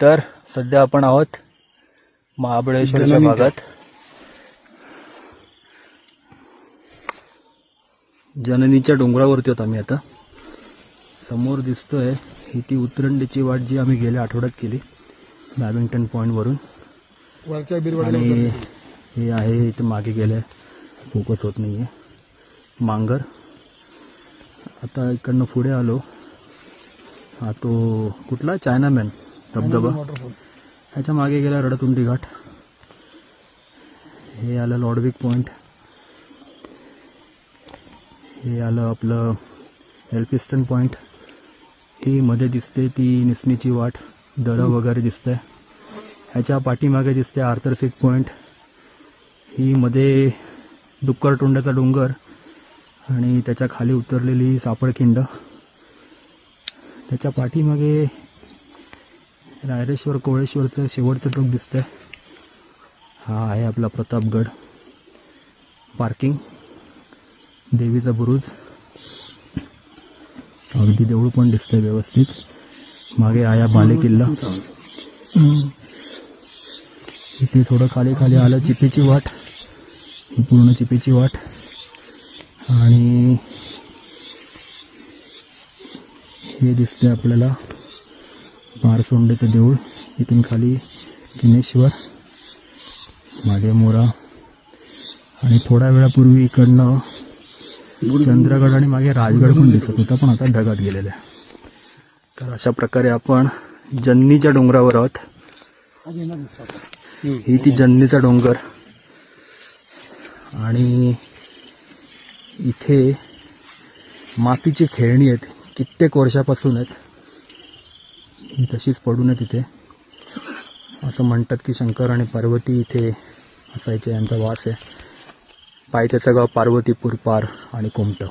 तर सध्या आपण आहोत महाबळेश्वरच्या. भागात. जननीच्या डोंगरावरती आहोत आम्ही आता. समोर दिसतोय ही ती उतरंडीची वाट जी आम्ही गेल्या आठवड्यात केली बॅडमिंटन पॉईंटवरून वरच्या आणि हे आहे इथे मागे गेले फोकस होत नाही आहे मांगर. आता इकडनं पुढे आलो. हा तो कुठला? चायनामॅन. धबधबा. ह्याच्या मागे गेला रडतुंडी घाट. हे आलं लॉडविक पॉईंट हे आलं आपलं एल्फिस्टन पॉईंट ही मध्ये दिसते ती निसणीची वाट. दरं वगैरे दिसतंय. ह्याच्या पाठीमागे दिसते आर्थर सीट पॉईंट ही मध्ये डुक्कर तोंडाचा डोंगर आणि त्याच्याखाली उतरलेली सापडखिंड. त्याच्या पाठीमागे रायरेश्वर कोळेश्वरचं शेवटचं टोक दिसतंय. हा आहे आपला प्रतापगड. पार्किंग देवीचा बुरुज. अगदी देऊळ पण दिसतंय व्यवस्थित. मागे आया बाले किल्ला. इथे थोडं खाली खाली आलं चिपीची वाट. ही पूर्ण चिपीची वाट. आणि हे दिसतंय आपल्याला. पारसोंडेचं देऊळ इथून खाली किनेश्वर मागे मोरा. आणि थोड्या वेळापूर्वी इकडनं चंद्रगड आणि मागे राजगड पण दिसत होता पण आता ढगात गेलेला आहे. तर अशा प्रकारे आपण जन्नीच्या डोंगरावर आहोत. ही ती जन्नीचा डोंगर. आणि इथे मातीची खेळणी आहेत कित्येक वर्षापासून आहेत. ही तशीच पडून आहे तिथे असं म्हणतात की शंकर आणि पार्वती इथे असायचे यांचा वास आहे. पायथ्याचं गाव पार्वतीपूर पार आणि कोमटं.